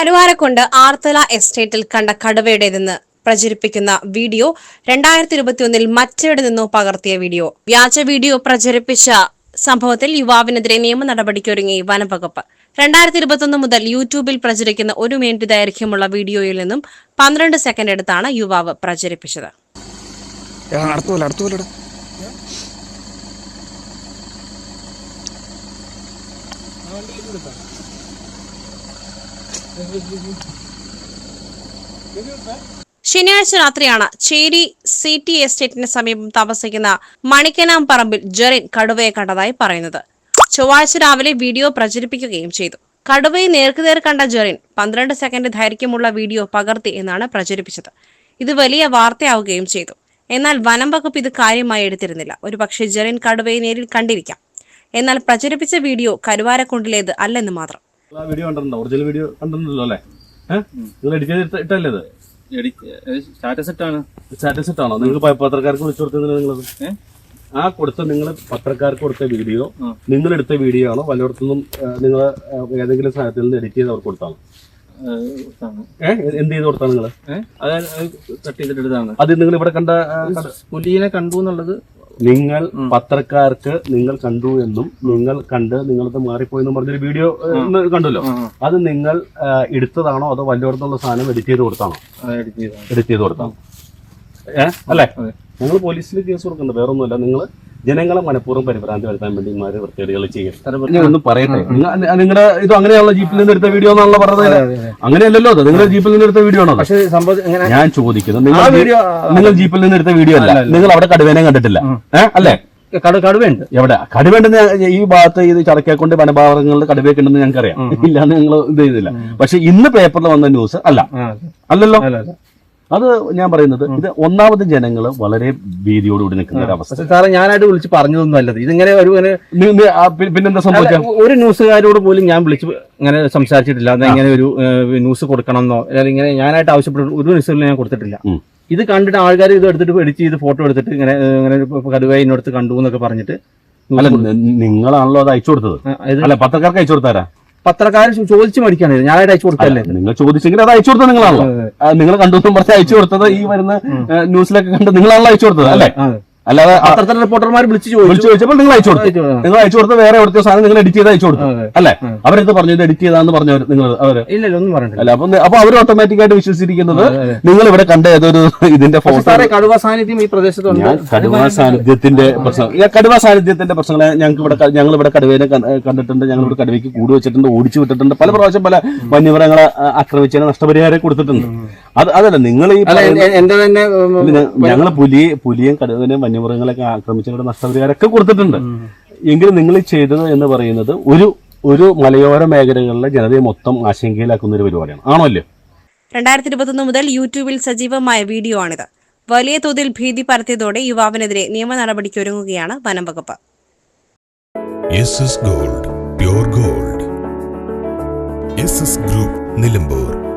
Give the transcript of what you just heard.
കരുവാരക്കുണ്ട് ആർത്തല എസ്റ്റേറ്റിൽ കണ്ട കടുവയുടേതെന്ന് പ്രചരിപ്പിക്കുന്ന വീഡിയോ രണ്ടായിരത്തി ഇരുപത്തിയൊന്നിൽ മറ്റെവിടെ നിന്നോ പകർത്തിയ വീഡിയോ. വ്യാജ വീഡിയോ പ്രചരിപ്പിച്ച സംഭവത്തിൽ യുവാവിനെതിരെ നിയമ നടപടിക്കൊരുങ്ങി വനംവകുപ്പ്. രണ്ടായിരത്തി ഇരുപത്തൊന്ന് മുതൽ യൂട്യൂബിൽ പ്രചരിക്കുന്ന ഒരു മിനിറ്റ് ദൈർഘ്യമുള്ള വീഡിയോയിൽ നിന്നും പന്ത്രണ്ട് സെക്കൻഡ് എടുത്താണ് യുവാവ് പ്രചരിപ്പിച്ചത്. അടുത്തുപോലെ ശനിയാഴ്ച രാത്രിയാണ് ചേരി സി ടി എസ്റ്റേറ്റിന് സമീപം താമസിക്കുന്ന മണിക്കനാം പറമ്പിൽ ജെറിൻ കടുവയെ കണ്ടതായി പറയുന്നത്. ചൊവ്വാഴ്ച രാവിലെ വീഡിയോ പ്രചരിപ്പിക്കുകയും ചെയ്തു. കടുവയെ നേർക്കുനേർ കണ്ട ജെറിൻ പന്ത്രണ്ട് സെക്കൻഡ് ദൈർഘ്യമുള്ള വീഡിയോ പകർത്തി എന്നാണ് പ്രചരിപ്പിച്ചത്. ഇത് വലിയ വാർത്തയാവുകയും ചെയ്തു. എന്നാൽ വനം വകുപ്പ് ഇത് കാര്യമായി എടുത്തിരുന്നില്ല. ഒരുപക്ഷെ ജെറിൻ കടുവയെ നേരിൽ കണ്ടിരിക്കാം. എന്നാൽ പ്രചരിപ്പിച്ച വീഡിയോ കരുവാരക്കുണ്ടിലേത് അല്ലെന്ന് മാത്രം. ആ വീഡിയോ കണ്ടിട്ടുണ്ടോ? ഒറിജിനൽ വീഡിയോ കണ്ടിട്ടുണ്ടല്ലോ അല്ലേ? നിങ്ങൾ എഡിറ്റ് ചെയ്ത് ഇട്ട- ഇട്ടല്ലേ ഇത്? സ്റ്റാറ്റസ് ഇട്ടാണ്. സ്റ്റാറ്റസ് ഇട്ടാണോ? നിങ്ങൾ പത്രക്കാർക്ക് വിളിച്ചു കൊടുത്തത് നിങ്ങളത്? ആ കൊടുത്ത നിങ്ങൾ പത്രക്കാർക്ക് കൊടുത്ത വീഡിയോ നിങ്ങൾ എടുത്ത വീഡിയോ ആണോ? വല്ലയിടത്തുനിന്നും നിങ്ങൾ ഏതെങ്കിലും സ്ഥലത്തിൽ നിന്ന് എഡിറ്റ് ചെയ്ത് അവർക്ക് കൊടുത്താണോ? എന്ത് ചെയ്ത് കൊടുത്താണ് നിങ്ങൾ അത് കട്ട് ചെയ്തിട്ടെടുത്താണ് അത് നിങ്ങൾ ഇവിടെ കണ്ട പുലിയെ കണ്ടു എന്നുള്ളത് നിങ്ങൾ പത്രക്കാർക്ക് നിങ്ങൾ കണ്ടു എന്നും നിങ്ങൾ കണ്ട് നിങ്ങളത് മാറിപ്പോയെന്നും പറഞ്ഞൊരു വീഡിയോ കണ്ടല്ലോ. അത് നിങ്ങൾ എടുത്തതാണോ അതോ വല്ലയിടത്തുള്ള സാധനം എഡിറ്റ് ചെയ്ത് കൊടുത്താണോ? എഡിറ്റ് ചെയ്ത് കൊടുത്താണോ ഏഹ് അല്ലേ? നിങ്ങൾ പോലീസിൽ കേസ് കൊടുക്കണ്ട വേറൊന്നുമല്ല. നിങ്ങൾ ജനങ്ങളെ മനഃപൂർവം പരിഭ്രാന്തി വരുത്താൻ വേണ്ടി ഇമാര് വൃത്തികേടുകൾ ചെയ്യും. ഒന്ന് പറയട്ടെ. നിങ്ങളുടെ ഇത് അങ്ങനെയുള്ള ജീപ്പിൽ നിന്ന് എടുത്ത വീഡിയോ എന്നാണല്ലോ പറഞ്ഞത്? അങ്ങനെയല്ലല്ലോ അത്. നിങ്ങളുടെ ജീപ്പിൽ നിന്ന് എടുത്ത വീഡിയോ ആണോ? ഞാൻ ചോദിക്കുന്നു. നിങ്ങൾ നിങ്ങൾ ജീപ്പിൽ നിന്ന് എടുത്ത വീഡിയോ അല്ല. നിങ്ങൾ അവിടെ കടുവേനെ കണ്ടിട്ടില്ല. അല്ലേ? കട കടുവയുണ്ട്. എവിടെ? കടുവേണ്ടെന്ന് ഈ ഭാഗത്ത് ഇത് ചടക്കേക്കൊണ്ട് വനഭാഗങ്ങളിൽ കടുവയൊക്കെ ഉണ്ടെന്ന് ഞങ്ങൾക്കറിയാം. ഇല്ലാന്ന് ഞങ്ങൾ ഇത് ചെയ്തില്ല. പക്ഷെ ഇന്ന് പേപ്പറിൽ വന്ന ന്യൂസ് അല്ല. അല്ലല്ലോ? അല്ല അല്ല. അത് ഞാൻ പറയുന്നത് ഇത് ഒന്നാമത് ജനങ്ങൾ വളരെ ഭീതിയോടുകൂടി നിൽക്കുന്ന ഒരു അവസ്ഥ സാറെ ഞാനായിട്ട് വിളിച്ച് പറഞ്ഞതൊന്നും അല്ലത് ഇതിങ്ങനെ ഒരു പിന്നെന്താ സംഭവിച്ച? ഒരു ന്യൂസുകാരോട് പോലും ഞാൻ വിളിച്ച് ഇങ്ങനെ സംസാരിച്ചിട്ടില്ല. അത് ഇങ്ങനെ ഒരു ന്യൂസ് കൊടുക്കണമെന്നോ അല്ലെങ്കിൽ ഇങ്ങനെ ഞാനായിട്ട് ആവശ്യപ്പെട്ട ഒരു ന്യൂസുകളും ഞാൻ കൊടുത്തിട്ടില്ല. ഇത് കണ്ടിട്ട് ആൾക്കാർ ഇത് എടുത്തിട്ട് എഡിറ്റ് ചെയ്ത് ഫോട്ടോ എടുത്തിട്ട് ഇങ്ങനെ ഇങ്ങനെ കടുവായി കണ്ടു എന്നൊക്കെ പറഞ്ഞിട്ട് അല്ല നിങ്ങളാണല്ലോ അത് അയച്ചു കൊടുത്തത്. അല്ല പത്രക്കാർക്ക് അയച്ചു കൊടുത്താരാ പത്രക്കാർ ചോദിച്ചു മേടിക്കാണ് ഞാനായിട്ട് അയച്ചു കൊടുത്തല്ലേ നിങ്ങൾ ചോദിച്ചെങ്കിൽ അത് അയച്ചു കൊടുത്തത് നിങ്ങളാണല്ലോ. നിങ്ങൾ കണ്ടു പറഞ്ഞ് അയച്ചു കൊടുത്തത് ഈ വരുന്ന ന്യൂസിലൊക്കെ കണ്ട് നിങ്ങളാണല്ലോ അയച്ചു കൊടുത്തത് അല്ലേ. അല്ലാതെ പത്രത്തിലെ റിപ്പോർട്ടർമാർ വിളിച്ച് വിളിച്ചു ചോദിച്ചു ചോദിച്ചപ്പോൾ നിങ്ങൾ അയച്ചു കൊടുത്തു. നിങ്ങൾ അയച്ചു കൊടുത്ത് വേറെ എവിടുത്തെ സാധനം നിങ്ങൾ എഡിറ്റ് ചെയ്ത് അയച്ചു കൊടുത്തു. അല്ലേ? ഉം. അവരെന്ത് പറഞ്ഞു? ഇത് എഡിറ്റ് ചെയ്താന്ന് പറഞ്ഞവർ നിങ്ങൾ അവർ അല്ല അപ്പൊ അപ്പൊ അവർ ഓട്ടോമാറ്റിക് ആയിട്ട് വിശ്വസിച്ചിരിക്കുന്നത് നിങ്ങൾ ഇവിടെ കണ്ട ഏതൊരു ഇതിന്റെ കടുവ സാന്നിധ്യം ഈ പ്രദേശത്തുണ്ട്. കടുവ സാന്നിധ്യത്തിന്റെ പ്രശ്നം കടുവ സാന്നിധ്യത്തിന്റെ പ്രശ്നങ്ങളെ ഞങ്ങൾക്ക് ഇവിടെ ഞങ്ങൾ ഇവിടെ കടുവേനെ കണ്ടിട്ടുണ്ട്. ഞങ്ങൾ ഇവിടെ കടുവയ്ക്ക് കൂട് വെച്ചിട്ടുണ്ട് ഓടിച്ചു വിട്ടിട്ടുണ്ട്. പല പ്രാവശ്യം പല വന്യമൃഗങ്ങളെ ആക്രമിച്ച ആക്രമിച്ചതിന് നഷ്ടപരിഹാരം കൊടുത്തിട്ടുണ്ട്. അത് അതല്ല നിങ്ങൾ ഈ എന്റെ തന്നെ ഇല്ല, ഞങ്ങൾ പുലിയെ പുലിയും കടുവനെയും വന്യമൃഗങ്ങളൊക്കെ ആക്രമിച്ചവരുടെ നഷ്ടപരിഹാരമൊക്കെ കൊടുത്തിട്ടുണ്ട്. എങ്കിലും നിങ്ങൾ ചെയ്തത് എന്ന് പറയുന്നത് ഒരു ഒരു മലയോര മേഖലകളിലെ ജനതയെ മൊത്തം ആശങ്കയിലാക്കുന്ന ഒരു പരിപാടിയാണ്. ആണോ അല്ലേ രണ്ടായിരത്തി ഇരുപത്തൊന്ന് മുതൽ യൂട്യൂബിൽ സജീവമായ വീഡിയോ ആണിത്. വലിയ തോതിൽ ഭീതി പരത്തിയതോടെ യുവാവിനെതിരെ നിയമ നടപടിക്കൊരുങ്ങുകയാണ് വനം വകുപ്പ്. Gold pure gold. Group Nilambur.